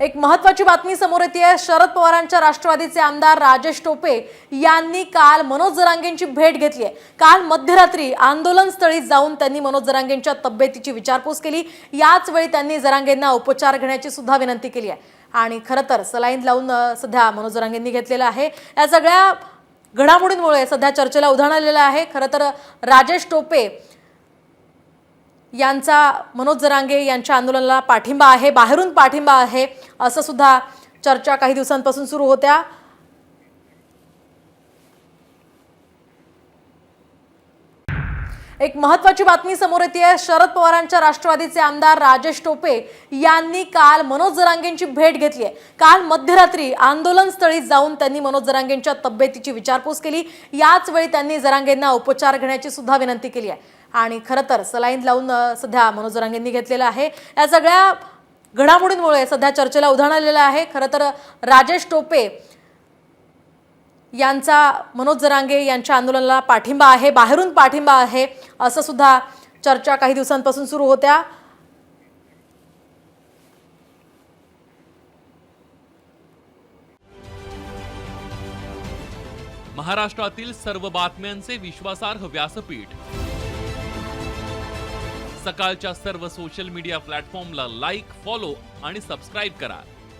एक महत्वाची बातमी समोर येते आहे. शरद पवारांच्या राष्ट्रवादीचे आमदार राजेश टोपे यांनी काल मनोज जरांगेंची भेट घेतली आहे. काल मध्यरात्री आंदोलन स्थळी जाऊन त्यांनी मनोज जरांगेंच्या तब्येतीची विचारपूस केली. याच वेळी त्यांनी जरांगेंना उपचार घेण्याची सुद्धा विनंती केली आहे. आणि खरं तर सलाईन लावून सध्या मनोज जरांगेंनी घेतलेलं आहे. या सगळ्या घडामोडींमुळे सध्या चर्चेला उधाण आलेलं आहे. खरं तर राजेश टोपे यांचा मनोज जरांगे यांच्या आंदोलनाला पाठिंबा आहे बाहेरून पाठिंबा आहे असं सुद्धा चर्चा काही दिवसांपासून सुरू होत्या. एक महत्वाची बातमी समोर येते. आहे शरद पवारांच्या राष्ट्रवादीचे आमदार राजेश टोपे यांनी काल मनोज जरांगेंची भेट घेतली आहे. काल मध्यरात्री आंदोलन स्थळी जाऊन त्यांनी मनोज जरांगेंच्या तब्येतीची विचारपूस केली. याच वेळी त्यांनी जरांगेंना उपचार घेण्याची सुद्धा विनंती केली आहे. आणि खरं तर सलाईन लावून सध्या मनोज जरांगेंनी घेतलेलं आहे. या सगळ्या घडामोडींमुळे सध्या चर्चेला उधाण आलेलं आहे. खरं तर राजेश टोपे यांचा मनोज जरांगे यांच्या आंदोलनाला पाठिंबा आहे बाहेरून पाठिंबा आहे असं सुद्धा चर्चा काही दिवसांपासून सुरू होत्या. महाराष्ट्रातील सर्व बातम्यांचे विश्वासार्ह व्यासपीठ. सकाळच्या सर्व सोशल मीडिया प्लॅटफॉर्मला लाईक फॉलो आणि सबस्क्राईब करा.